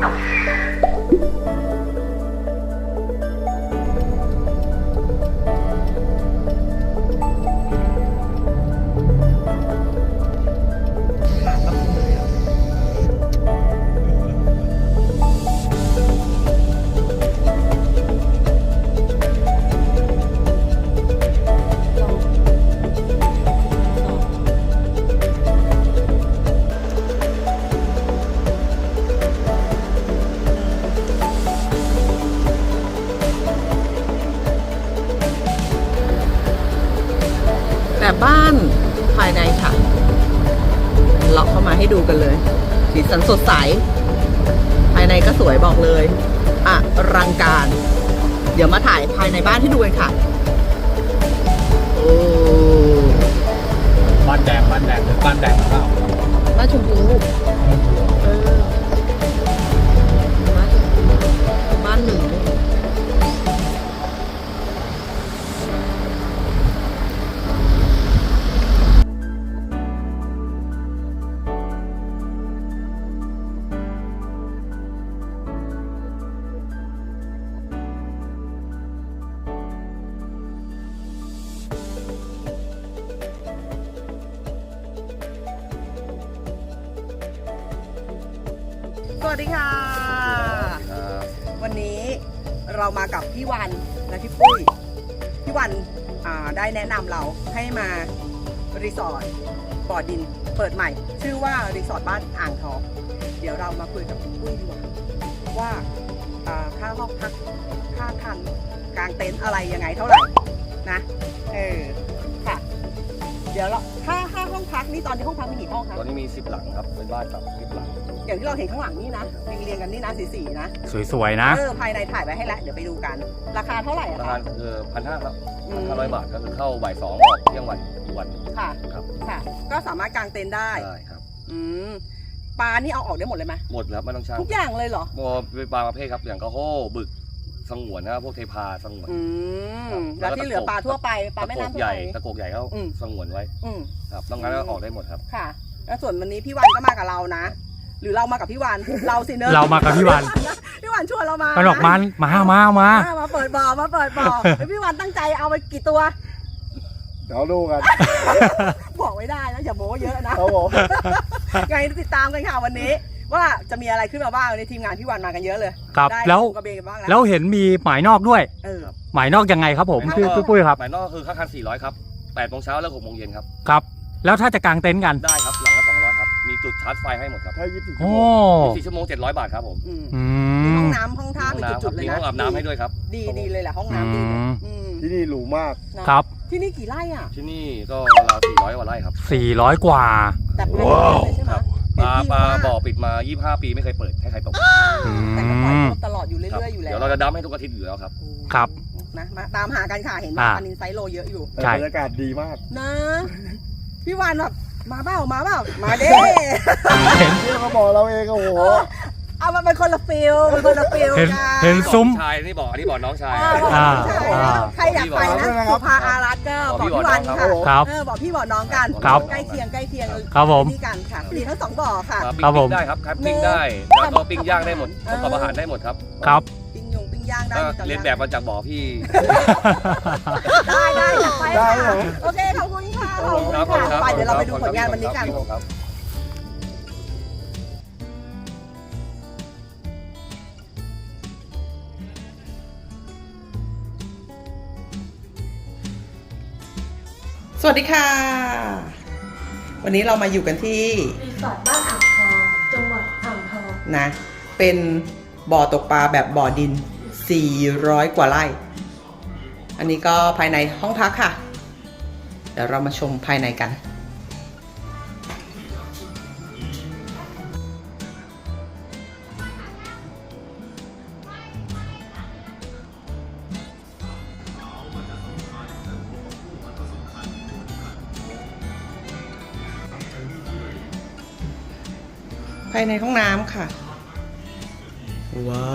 แงการ เดี๋ยวมาถ่ายภายในบ้านให้ดูกันค่ะโอ้บ้านแดงบ้านแดงหรือบ้านแดงหรือเปล่าบ้านชมพู แนะนำเราให้มารีสอร์ทบ่อดินเปิดใหม่ ชื่อว่ารีสอร์ทบ้านอ่างทองเดี๋ยวเรามาคุยกับพี่ปุ้ยดีกว่าว่าอ่าค่าห้องพักค่าคันกลางเต็นท์อะไรยังไงเท่าไหร่นะเออค่ะ เดี๋ยวเราค่าค่าห้องพักนี่ตอนนี้ห้องพักมีกี่ห้องคะตอนนี้มี10หลังครับเป็นบ้านกับ10หลังอย่างที่เราเห็นข้างหลังนี่นะเรียงๆกันนี่นะสีสีๆนะ สวยๆนะเออภายในถ่ายไว้ให้แล้วเดี๋ยวไปดูกัน ราคาเท่าไหร่อะราคะคาคือพันห้าครับ อืมห้าร้อยบาทก็คือเข้าบ่ายสองออกเที่ยงวันอีกวัน ค่ะครับ ค่ะ ก็สามารถกางเต็นท์ได้ ได้ครับ อืมปลานี่เอาออกได้หมดเลยไหมหมดแล้วไม่ต้องช่างทุกอย่างเลยเหรอโมเป็นปลาประเภทครับ อย่างกระโห้บึกสงวนนะครับพวกเทพาสงวน อืมครับแล้วที่เหลือปลาทั่วไปปลาตะแม่โกกน้ำทั่วใหญ่ไปตะโกกใหญ่เขาอืม สงวนไว้อืม ครับต้องงั้นก็ออกได้หมดครับ ค่ะ แล้วส่วนวันนี้พี่วันก็มากับเรานะ หรือเรามากับพี่วัน เราสิเนอะเรามากับพี่วัน พี่วันชวนเรามามันบอกมันมามามาอะมาเปิดบ่อมาเปิดบ่อแล้วพี่วันตั้งใจเอาไปกี่ตัว เดี๋ยวดูกันบอกไม่ได้นะอย่าโม้เยอะนะ ครับผมไงติดตามกันค่ะวันนี้ ว่าจะมีอะไรขึ้นมาบ้างในทีมงานพี่วันมากันเยอะเลยครับได้แล้วกระเบนกันบ้างแล้วแล้วเห็นมีหมายนอกด้วย เออ หมายนอกยังไงครับผมหมายนอกพี่พี่ปุ้ยครับหมายนอกก็คือค่าคัน400ครับ8โมงเช้าแล้ว6โมงเย็นครับ ครับ แล้วถ้าจะกางเต็นท์กันได้ครับหลังละ200ครับ มีจุดชาร์จไฟให้หมดครับถ้ายี่สิบชั่โอ้วโมง24ชั่วโมง 700 บาทครับผม อืมอืมีห้ อมงน้ำห้องท่าห้องเป็นน้ำคจุรัดบๆเลยมีนะห้องอาบน้ำให้ด้วยครับ ดีดีเลยแหละห้องน้ำดีเลยอืม อืมที่นี่หรูมากครับ ที่นี่กี่ไร่อะ ที่นี่ก็ราว400กว่าไร่ครับ400 กว่า แต่ภายในเลยใช่ไหมครับเห็ปนลาพี่ปลาว่าบ่อปิดมา 25 ปีไม่เคยเปิดให้ใครตกอืแต่ก็ปล่อยมตลอดอยู่ครับเรื่อยๆอยู่แล้วเดี๋ยวเราจะดั้มให้ทุกอาทิตย์อยู่แล้วครับ ครับนะมาตามหากันค่ะเห็นว่าอ่าอันนินไซโลเยอะอยู่ แต่ใช่ บรรยากาศดีมาก นะ พี่วันแบบมาเปล่ามาเปล่ามาเด้นี่เขาบอกเราเองโอ้โห เอามาเป็นคนละฟิลเป็นคนละฟิลเห็นกันเห็นซุ้ม ชายนี่บอกอันนี้บอกน้องชาย อ่าบอกอ่าใช่อ่าใครอยากไปนะบอกพี่สุบอกภาอารัตน์ก็บบออกกพี่พี่วันบอกน้องค่ะครับเออบอกพี่บอกน้องกันครับ ใกล้เคียงใกล้เคียงครับผม นี่กันค่ะมีทั้งสองบ่อค่ะ ครับครับผม ปิ้งได้ครับครับปิ้งได้แล้วก็ปิ้งย่างได้หมดประกอบอาหารได้หมดครับครับ ปิ้งยงปิ้งย่างได้ก็มีตอเรียนแบบมาจากบ่อพี่ ได้ได้อยากไปได้ค่ะเหรอโอเคขอบคุณค่ะขอบคุณครับค่ะไปเดี๋ยวเราไปดูผลงานวันนี้กัน ครับ สวัสดีค่ะ วันนี้เรามาอยู่กันที่รีสอร์ทบ้านอ่างทองจังหวัดอ่างทองนะ เป็นบ่อตกปลาแบบบ่อดิน 400 กว่าไร่ อันนี้ก็ภายในห้องพักค่ะ เดี๋ยวเรามาชมภายในกัน ภายในห้องน้ำค่ะ ว้า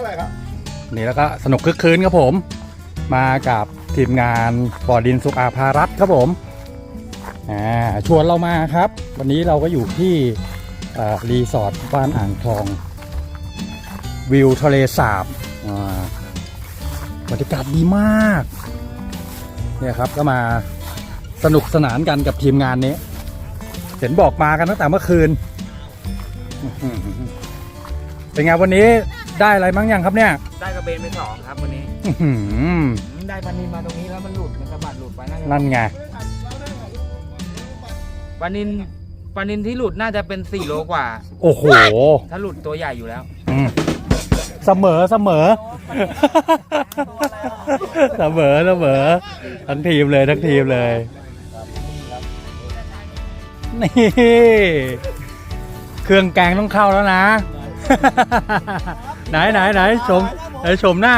ท่าไหร่ครับนี่แล้วก็สนุกคึกคืนครับผม มากับทีมงานบ่อดินสุขอาภารัตครับผมอ่าชวนเรามาครับ วันนี้เราก็อยู่ที่รีสอร์ทบ้านอ่างทอง วิวทะเลสาบบรรยากาศดีมากเนี่ยครับก็มาสนุกสนานกันกับทีมงานนี้ เห็นบอกมากันตั้งแต่เมื่อคืนเป็นไงวันนี้ ได้อะไรบ้างยังครับเนี่ย ได้กระเบนไปสองครับวันนี้อื้อหือได้ปลานินมาตรงนี้แล้วมันหลุดมันสะบัดหลุดไปน่าจะนั่นไง ปลานินปลานินที่หลุดน่าจะเป็น4โลกว่า โอ้โหถ้าหลุดตัวใหญ่อยู่แล้ว อืมเสมอเสมอ เสมอเสมอทั้งทีมเลยทั้งทีมเลย นี่ เครื่องแกงต้องเข้าแล้วนะ ไหนไหนไหนชมไหนชมหน้า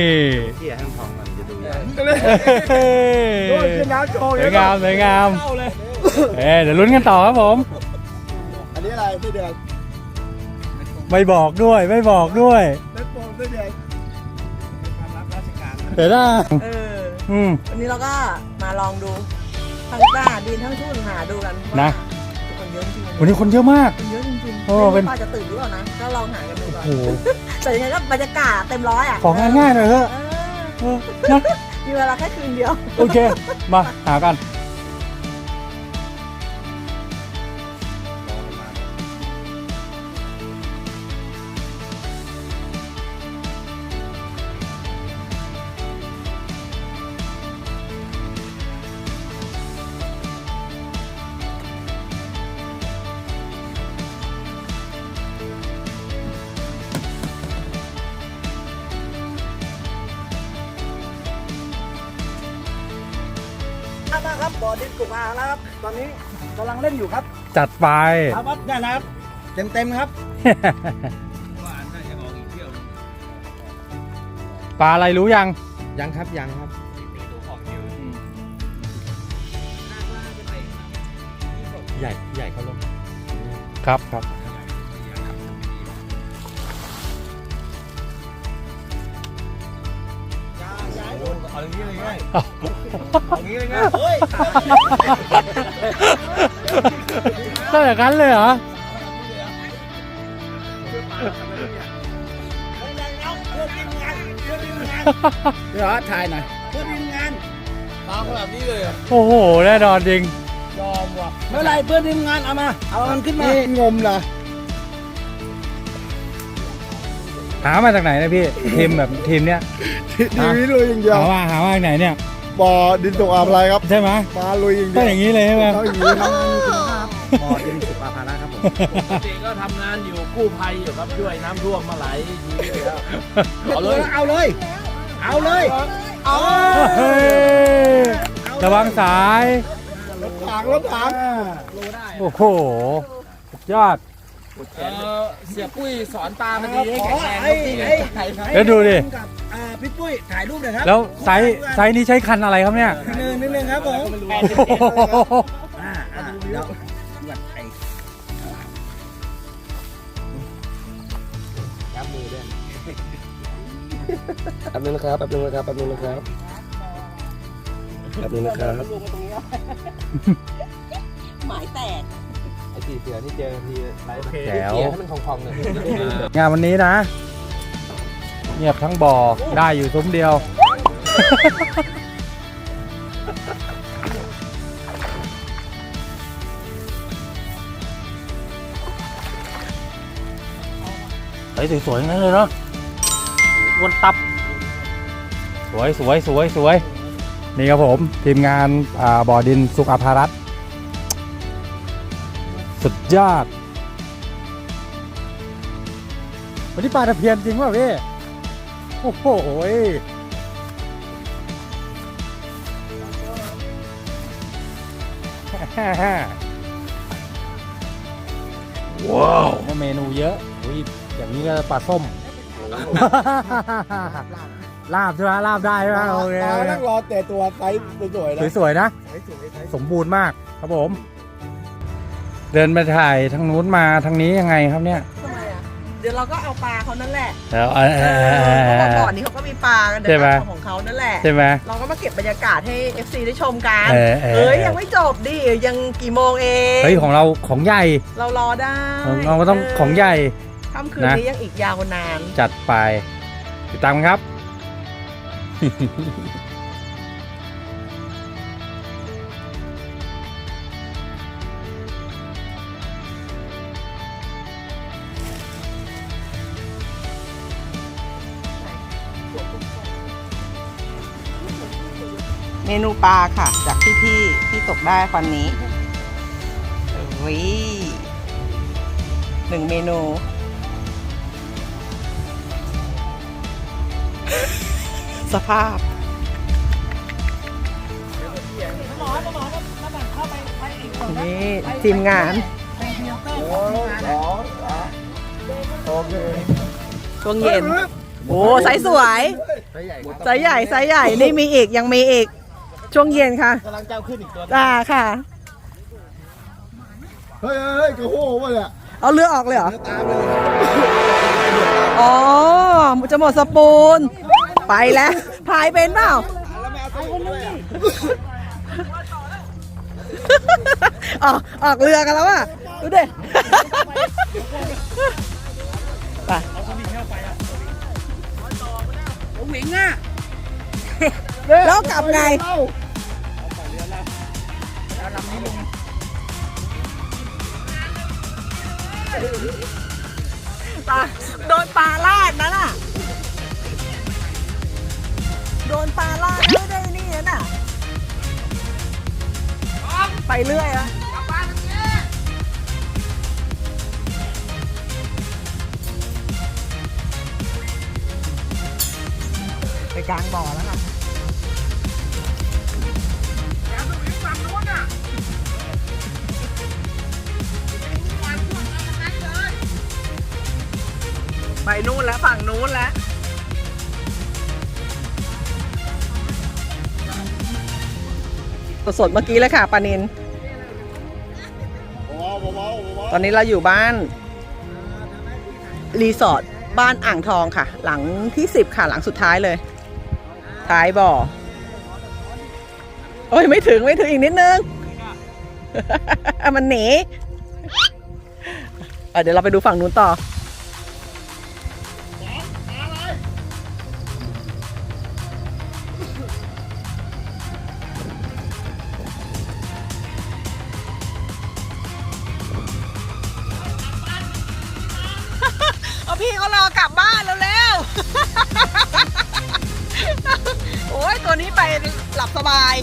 นี่เกี่ยทั้งทองมันจะดูยากสวยงามสวยงามเอ้ยเดี๋ยวลุ้นกันต่อครับผม อันนี้อะไรไส้เดือนไม่บอกด้วยไม่บอกด้วยเล็กโป่งไส้เดือนเดี๋ยวนะเอออืมวันนี้เราก็มาลองดูทั้งป้าดินทั้งทุ่นหาดูกันว่านะคนเยอะจริงๆวันนี้คนเยอะมากคนเยอะจริงๆ โอ้ไม่รู้เป็น ป้าจะตื่นหรือเปล่านะก็ลองหากันดูก่อนโอ้โหแต่ยังไงก็บรรยากาศเต็มร้อยอะของานง่ายหน่อยเถอะเออเออนะมีเวลาแค่คืนเดียว โอเค มาหากัน กำลังเล่นอยู่ครับจัดไป ครับครับนี่นะครับ เต็มเต็มๆครับ ปลาอะไรรู้ยัง ยังครับยังครับ ใหญ่ใหญ่เขาลงครับครับ เอาอย่างนี้เลยไงอ้าวเอาอย่างนี้เลยไงเฮ้ยก็อย่างนั้นเลยเหรอเดี๋ยวถ่ายหน่อยเพื่อนทีมงานตามแบบนี้เลยโอ้โหแน่นอนจริงยอมว่ะไม่เป็นไรเพื่อนทีมงานเอามา เอามันขึ้นมานี่งมนะ หามาจากไหนนะพี่ ทีมแบบทีมเนี้ยทีวีลุยอย่างเดียวหาว่าหาว่าจากไหนเนี่ยบ่อดินตกอาบอะไรครับใช่ไหมมาลุยอย่างเดีก็ยวอย่างนี้เลยใช่ไหมเขาอย่างนี้ครับบ่อดินสุภาพาระครับผมปกติก็ทำงานอยู่กู้ภัยอยู่ครับช่วยน้ำท่วมมาหลายทีแล้วเอาเลยเอาเลย เอาเลยเอาเฮ้ยระวังสายถางรถถางโอ้โหสุดยอด เสียปุ้ยสอนปลามาดีให้ขแข็องแรงไอ้ครับพี่ไอ้เดี๋ยวดูดิ กับอ่าพี่ปุ้ยถ่ายรูปหน่อยครับแล้วไซส์ไซส์นี้ใช้คันอะไรครับเนี่ยนิดนึงนิดนึงครับผมโอ้โหอ่าอ่าเดี๋ยวดวดไอ้แป๊บนึงนะครับแป๊บนึงนะครับแป๊บนึงนะครับแป๊บนึงนะครับ หมายแตกไอ้ สี่เสือนี่เจอทีไรแจ๋ว เกี่ยให้มันคลองๆหน่อยงานวันนี้นะ เงียบทั้งบ่อได้อยู่ซุ้มเดียว เฮ้ยสวยๆทั้งนั้นเลยเนาะอ้วนตับ สวยสวยสวยสวยนี่ครับผม ทีมงานอ่าบ่อดินสุขอาภารัตน์ สุดยอด วันนี้ปลาตะเพียนจริงป่ะพี่ โอ้โหยว้าวเมนูเยอะอุ้ยอย่างนี้ก็ปลาส้ม ลาบใช่ไหมลาบได้ใช่ไหมโอเคตานั่งรอแต่ตัวไซส์สวยๆนะ สวยๆนะ สมบูรณ์มากครับผม เดินไปถ่ายทางนู้นมาทางนี้ยังไงครับเนี่ยทำไมอะ เดี๋ยวเราก็เอาปลาเขานั่นแหละแล้ว เออเอเออเอออเอเพราะว่าอก่อนนี้เขาก็มีปลากันเดี๋ใช่ยวไหมเราของเขานั่นแหละ ใช่ไหม เราก็มาเก็บบรรยากาศให้ FC ได้ชมกันเออเออเอ้ยเออยังไม่จบดิ ยังกี่โมงเองเฮ้ยของเราของใหญ่เรารอได้ของเราก็ต้องของใหญ่ ค่ำคืนนะ นี้ยังอีกยาวนาน จัดไป ติดตามกันครับ เมนูปลาค่ะ จากที่พี่ที่ตกได้ฟันนี้เฮ้ยหนึ่งเมนู สภาพนี่ทีมงานโอเคช่วงเย็น โอ้ไซส์สวย ไซส์ใหญ่ ไซส์ใหญ่ นี่มีอีก ยังมีอีก ช่วงเย็นค่ะกำลังจะเอาขึ้นอีกตัวจ้าค่ะเฮ้ยเฮ้ยเฮ้ยกระโห้วะเนี่ยเอาเรือออกเลยเหรอ ตามไปเลยอ๋อ จะหมดสปูน ไปแล้ว พายเป็นเปล่า ออกออกเรือกันแล้วอะ ดูดิไปหมิงอะแล้วกลับไง ปลาโดนปลาลาดนั่นน่ะ โดนปลาลาดไม่ได้นี่นั่นน่ะ ไปเรื่อยอะไปกลางบ่อแล้วค่ะ ไปนู่นแล้วฝั่งนู้นแล้วสดๆเมื่อกี้เลยค่ะปานินว้าวว้าวว้าวตอนนี้เราอยู่บ้าน รีสอร์ทบ้านอ่างทองค่ะ หลังที่สิบค่ะ หลังสุดท้ายเลย ท้ายบ่อ โอ้ยไม่ถึงไม่ถึงอีกนิดนึง มันหนีเอ่อเดี๋ยวเราไปดูฝั่งนู้นต่อ สบาย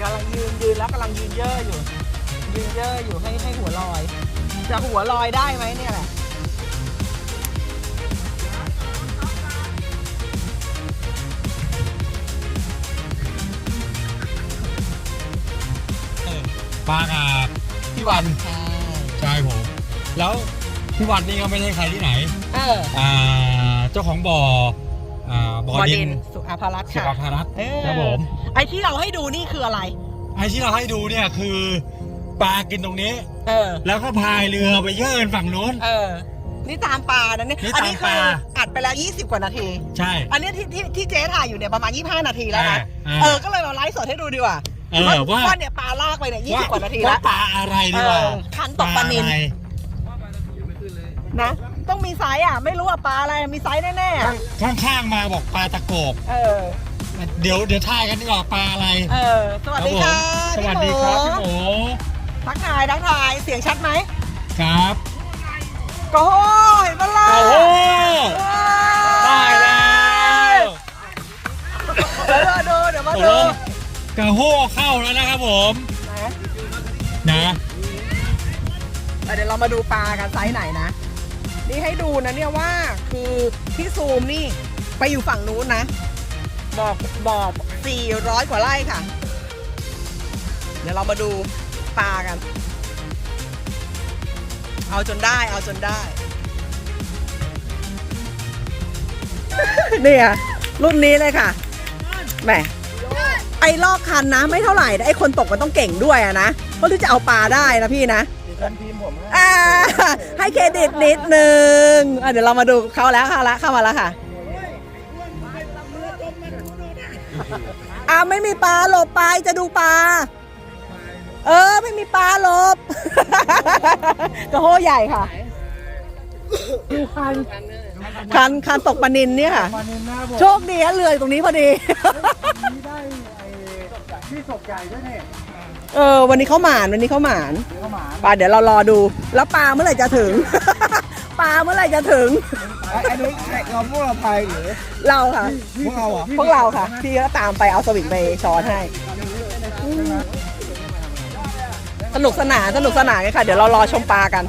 กำลังยืนยืนแล้วกำลังยืนเย่ออยู่ ยืนเย่ออยู่ให้ให้หัวลอย จะหัวลอยได้ไหมเนี่ยแหละปากับพี่วันใช่ผม แล้ว พี่วันนี่ก็ไม่ใช่ใครที่ไหน เอออ่า เจ้าของบ่อ อ่า บ่อดินสุอาภารัตน์สุค่ะขภารัตน์เออครับผม ไอ้ที่เราให้ดูนี่คืออะไร ไอ้ที่เราให้ดูเนี่ยคือปลากินตรงนี้ เออ แล้วก็พายเรือไปเยื่อนฝั่งนู้น เออ นี่ตามปลานะเนี่ย นี่อัตามนี้ปคืลาออัดไปแล้ว 20 กว่านาที ใช่ อันนี้ที่ที่ที่เจ๊ถ่ายอยู่เนี่ยประมาณ 25 นาทีแล้วนะอ่าเออ ก็เลยมาไลฟ์สดให้ดูดีกว่าเออว่า ว่าเนี่ยปลาลากไปเนี่ย20 กว่านาทีว่าแล้ว ปลาอะไรดีกว่าเออคันตกปลานิล อะไร นะ ต้องมีไซส์อะ ไม่รู้ว่าปลาอะไรมีไซส์แน่ๆอะข้างๆมาบอกปลาตะโกบ เออ เดี๋ยวเดี๋ยวทายกันดีกว่าปลาอะไรเออ สวัสดีค่ะสวัสดีครับพี่หมูทักทายทักทายเสียงชัดไหมครับก็โอ้ยมาล่ะโอ้โหได้แล้วเดี๋ยวมาดูเดี๋ยวมาตกดูลงกระโห้เข้าแล้วนะครับผมนะนะเดี๋ยวเรามาดูปลากันไซส์ไหนนะ นี่ให้ดูนะเนี่ยว่าคือที่ซูมนี่ไปอยู่ฝั่งนู้นนะ บอกบอก400 กว่าไร่ค่ะ เดี๋ยวเรามาดูปลากัน เอาจนได้เอาจนได้ เนี่ยรุ่นนี้เลยค่ะแหมไอ้ลอกคันนะไม่เท่าไหร่นะไอ้คนตกมันต้องเก่งด้วยอะนะเพราะที่จะเอาปลาได้นะพี่นะ อ่าให้เครดิตนิดนึงอะเดี๋ยวเรามาดูเขาแล้วเข้าละเข้ามาแล้วค่ะอ่าไม่มีปลาหลบไปจะดูปลา เออ ไม่มีปลาหลบ กระโหใหญ่ค่ะ ดูคันคันคันตกปลานินเนี่ยค่ะโชคดีอะเรืออยู่ตรงนี้พอดีที่ศพใหญ่ด้วยเนี่ย เออวันนี้เขาหมานวันนี้เขาหมานปลาเดี๋ยวเรารอดู แล้วปลาเมื่อไหร่จะถึง ปลาเมื่อไหร่จะถึง ไอ้นุ้ยเราพวกเราไปหรือเราค่ะ พวกเราอะพวกเราค่ะ พี่ก็ตามไปเอาสวิงไปช้อนให้อืมสนุกสนานสนุกสนานกันค่ะ เดี๋ยวเรารอชมปลากัน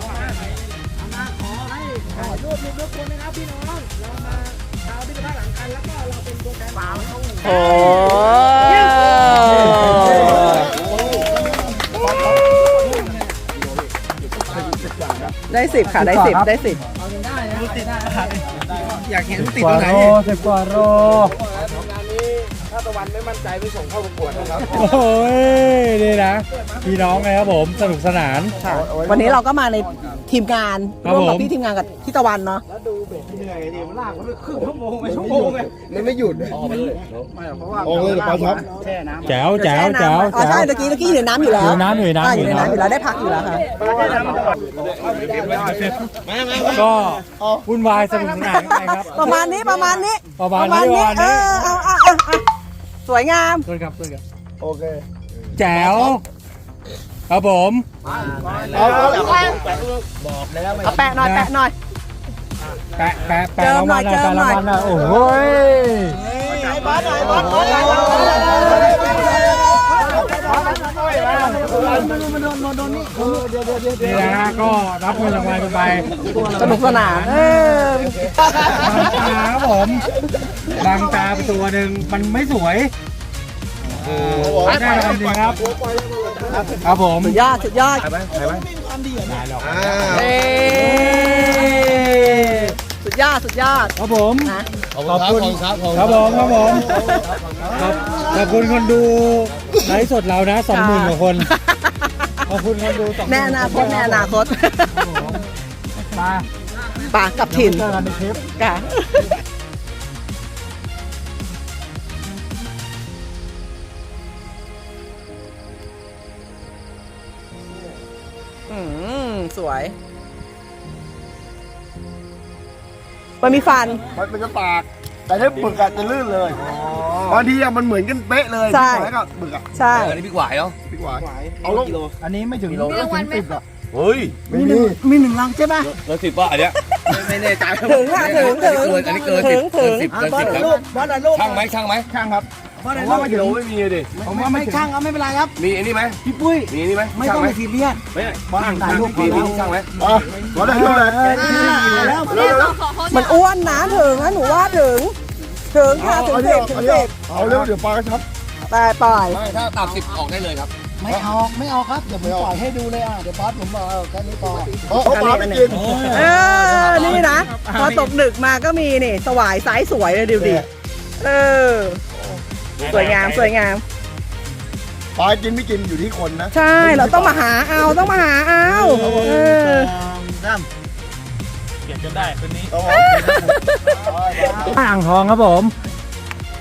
โอ้ ได้สิบค่ะได้สิบได้สิบอยากเห็นสิติบดกตรว่างไหนโลสิบกว่าโลถ้า ตะวันไม่มั่นใจไม่ส่งเข้าประกวดนะครับโอ้ยนี่นะพี่น้องไงครับผมสนุกสนาน ค่ะวันนี้เราก็มาในทีมงานครับร่วมกับผมพี่ทีมงานกับพี่ตะวันเนาะเหนื่อยดิมันลากมันครึ่งชั่วโมงไปชั่วโมงเลยมันไม่หยุดออกไปเลยไม่เพราะว่าออกเลยเดี๋ยวปลาช็อปแช่น้ำแจ๋วแจ๋วแจ๋วอ๋อแจ๋ใช่วตะกี้ตะกี้อยู่ในน้ำอยู่แล้วอยู่ในน้ำอยู่ในน้ำาอยู่ในน้ำอยู่แล้วได้พักอยู่แล้วค่ะ ก็วุ่นวายสนุกสนานกันไปครับ ประมาณนี้ประมาณนี้ประมาณนี้ประมาณนี้เออเอาเอาเอาเอา สวยงามต้นครับต้นครับ โอเคแจ๋วครับผมเอาเอาเอาเอาแปะหน่อยแปะหน่อย แปะแปะแปะเจิมรางหน่วัอยลหน่อยเจิแปะมหน่ราอยงวัลหน่อย โอ้โหยบอสหน่อยบอสบอสหน่อยนี่นะฮะก็รับเงินรางวัลกันไปสนุกสนานเออบางตาครับผม บางตาไปตัวหนึ่งมันไม่สวยแน่นอนจริงครับ ครับผมสุดยอดสุดยอดได้หรอกอ่าเอ้สุดยอดสุดยอด ครับผมนะขอบคุณครับครับผมครับผมขอบขอบคุณคนดูไลฟ์สดเรานะสองหมื่นกว่าคนขอบคุณคนดูสองหในมื่อนาคตในอนาคตมาปากกับถิ่นเจอกันในคลิปค่ะ วยมันมีฟัน มันมันจะปาก แต่ถ้าปึกอะจะลื่นเลยบางทีอะมันเหมือนกันเป๊ะเลยใช่ แล้วก็ปึกอะใช่ อันนี้พี่หวายเนาะพี่หวายเอาลงอันนี้ไม่ถึงกิโลไม่ถึงสิบอะเฮ้ยไม่มีมีหนึ่งลังใช่ปะเกินสิบป่ะอันเนี้ยไม่แน่ใจถึงอะถึงถึงอันนี้เกินสิบถึงเกินสิบเกินสิบครับรูปบอสหน่อยรูปช่างไหมช่างไหมช่างครับ บอสหน่อยว่ารูปไม่กิโลไม่มีดิผมว่าไม่ช่างเอาไม่เป็นไรครับ มีอันนี้ไหมพี่ปุ้ย มีอันนี้ไหมไม่ช่าต้องไหมไปซีเรียส ไม่ช่างช่างมีมีช่างไหมอะขอได้เท่าไหร่แล้วเร็วเร็วมันอ้วนนะถึงนะหนูว่าถึง ถึงค่ะเอาถึงเอาสิเร็บวถึเอางเร็สิวบเอาเร็วเดี๋ยวปลากระชับไปปล่อยไม่ถ้าต่ำสิบออกได้เลยครับ ไม่เอาไม่เอาครับเดี๋ยวผมปล่อยให้ดูเลยอะเดี๋ยวบอสผมบอกเอาแค่นี้พอเอาเอาปลาไปกินเออนี่นะ พอตกดึกมาก็มีนี่ สวายไซส์สวยเลยดูดิเออ สวยงามสวยงาม ปลากินไม่กินอยู่ที่คนนะใช่เราต้องมาหาเอาต้องมาหาเอาเออเก็บจนได้คืนนี้อ่างทองครับผม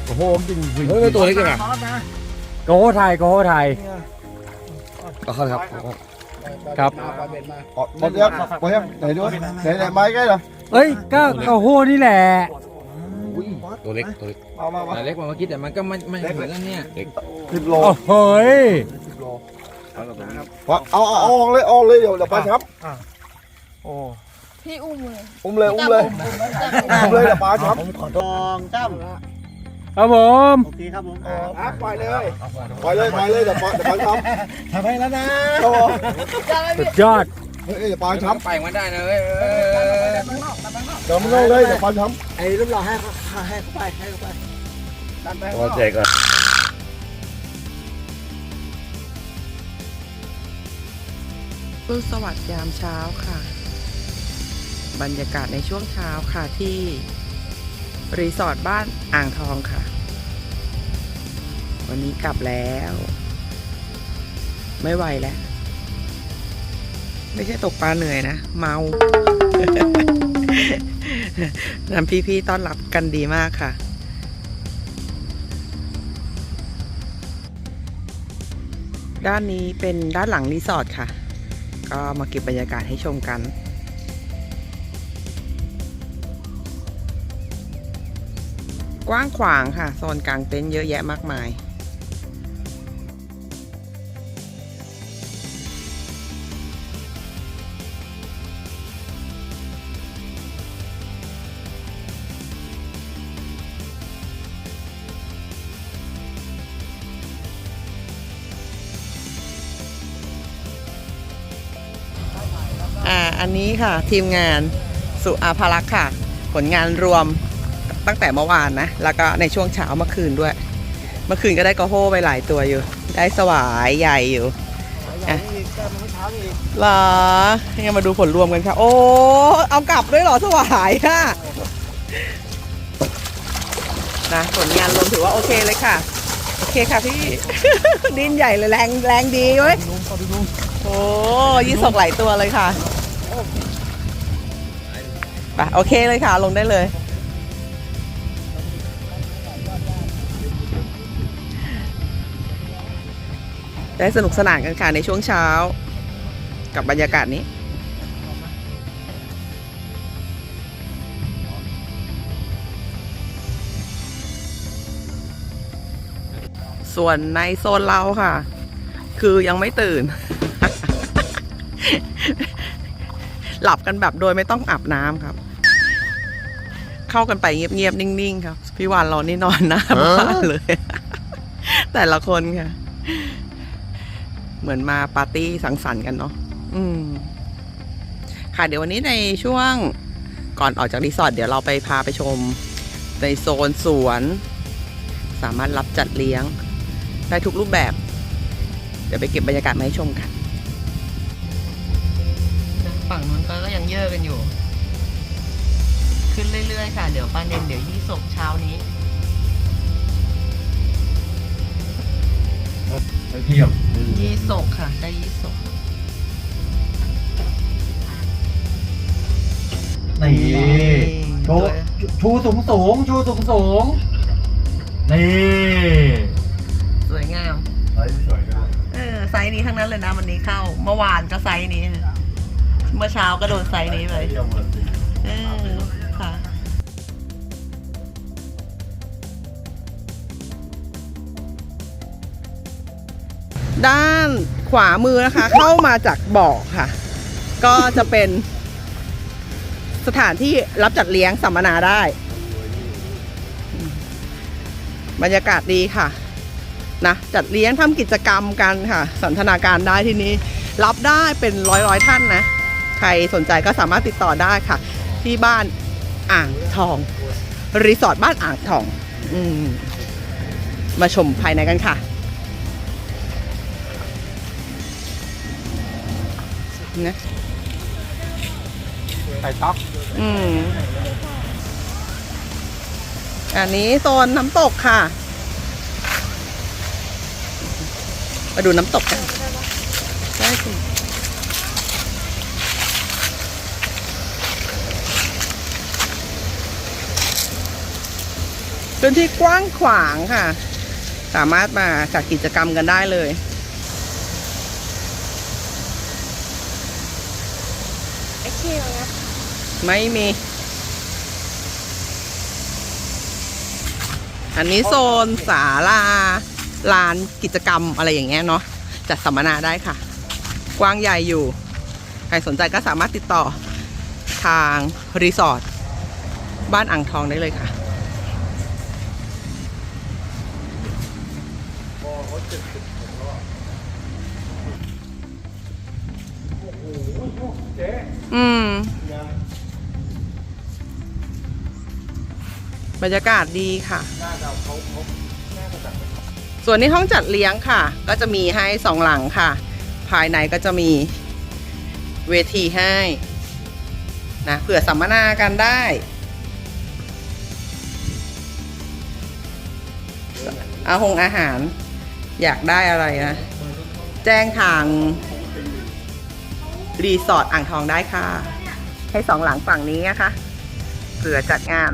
โอ้โหจริงเฮ้ยตัวเล็กจังอะโกโหไทยโกโหไทยก็ครับครับอ๋อหมดยังหมดยังไหนดูไหนไหนไม้ใกล้เหรอเอ้ยก็โกโหนี่แหละ ตัวเล็กตัวเล็กมามามาเล็กกว่าเมื่อกี้แต่มันก็ไม่ไม่เหมือนกันเนี่ยสิบโลโอ้โหยเอาเอาเอาออกเลยออกเลยเดี๋ยวเดี๋ยวปลาชับพี่อุ้มเลยอุ้มเลยอุ้มเลยอุ้มเลยเดี๋ยวปลาชับทองจ้ครับผมำโอเคครับผมครับปล่อยเลยปล่อยเลยปล่อยเลยเดี๋ยวปลาเดี๋ยวปลาชับทำให้แล้วนะโอ้สุดยอด เฮ้ยเดี๋ยวปลาชับไปมันได้นะเว้ยเดี๋ยวมึงเอาเลยเดี๋ยวปลาชับไอ้รูปหล่อให้เขาให้เขาไปให้เขาไปดันไปตัวเจ๊ก่อนรุสวัสดิ์ยามเช้าค่ะ บรรยากาศในช่วงเช้าค่ะที่รีสอร์ทบ้านอ่างทองค่ะ วันนี้กลับแล้ว ไม่ไหวแล้ว ไม่ใช่ตกปลาเหนื่อยนะ เมา น้ำพี่ๆต้อนรับกันดีมากค่ะ ด้านนี้เป็นด้านหลังรีสอร์ทค่ะ ก็มาเก็บบรรยากาศให้ชมกันกว้างขวางค่ะ โซนกลางเต็นท์เยอะแยะมากมาย อ่าอันนี้ค่ะทีมงานสุอาภารักษ์ค่ะ ผลงานรวมตั้งแต่เมื่อวานนะ แล้วก็ในช่วงเช้าเมื่อคืนด้วย เมื่อคืนก็ได้กระโฮไปหลายตัวอยู่ ได้สวายใหญ่อยู่อะเหรอยังมาดูผลรวมกันค่ะ โอ้ เอากลับด้วยเหรอสวายค่ะนะผลงานรวมถือว่าโอเคเลยค่ะ โอเคค่ะพี่ ดิ้นใหญ่เลยแรงแรงดีเว้ยโอ้ยี่สกหลายตัวเลยค่ะ ไปโอเคเลยค่ะ ลงได้เลย ได้สนุกสนานกันค่ะในช่วงเช้า กับบรรยากาศนี้ส่วนในโซนเราค่ะ คือยังไม่ตื่น หลับกันแบบโดยไม่ต้องอาบน้ำครับ เข้ากันไปเงียบๆนิ่งๆครับ พี่วานเรานี่นอนหน้าบ้านเลย แต่ละคนค่ะ เหมือนมาปาร์ตี้สังสรรค์กันเนาะอืม ค่ะเดี๋ยววันนี้ในช่วงก่อนออกจากรีสอร์ทเดี๋ยวเราไปพาไปชม ในโซนสวน สามารถรับจัดเลี้ยง ได้ทุกรูปแบบ เดี๋ยวไปเก็บบรรยากาศมาให้ชมกันฝั่งนู้นก็ยังเยอะกันอยู่ ขึ้นเรื่อยๆค่ะ เดี๋ยวป้าเนนเดี๋ยวยี่สกเช้านี้เทียบยี่สกค่ะ ได้ยี่สกนี่โชว์ชูสูงสูงชูสูงสูงนี่สวยงามเออไซส์นี้ทั้งนั้นเลยนะวันนี้เข้า เมื่อวานก็ไซส์นี้ เมื่อเช้าก็โดนไซส์นี้ไปเอ ด้านขวามือนะคะ เข้ามาจากบ่อค่ะ ก็จะเป็นสถานที่รับจัดเลี้ยงสัมมนาได้ บรรยากาศดีค่ะ นะ จัดเลี้ยงทำกิจกรรมกันค่ะ สันทนาการได้ที่นี้ รับได้เป็นร้อยร้อยท่านนะ ใครสนใจก็สามารถติดต่อได้ค่ะ ที่บ้านอ่างทอง รีสอร์ทบ้านอ่างทอง อืมมาชมภายในกันค่ะ นะไก่ต๊อกอืมอันนี้โซนน้ำตกค่ะ มาดูน้ำตกกันได้สิพื้นที่กว้างขวางค่ะ สามารถมาจัดกิจกรรมกันได้เลย ไม่มี อันนี้โซนศาลาลานกิจกรรมอะไรอย่างเงี้ยเนาะจัดสัมมนาได้ค่ะ กว้างใหญ่อยู่ ใครสนใจก็สามารถติดต่อทางรีสอร์ทบ้านอ่างทองได้เลยค่ะ บรรยากาศดีค่ะ ส่วนในห้องจัดเลี้ยงค่ะ ก็จะมีให้สองหลังค่ะ ภายในก็จะมีเวทีให้นะเผื่อสัมมนากันได้ อาหงอาหารอยากได้อะไรนะ แจ้งทาง รีสอร์ทอ่างทองได้ค่ะ ให้สองหลังฝั่งนี้นะคะเผื่อจัดงาน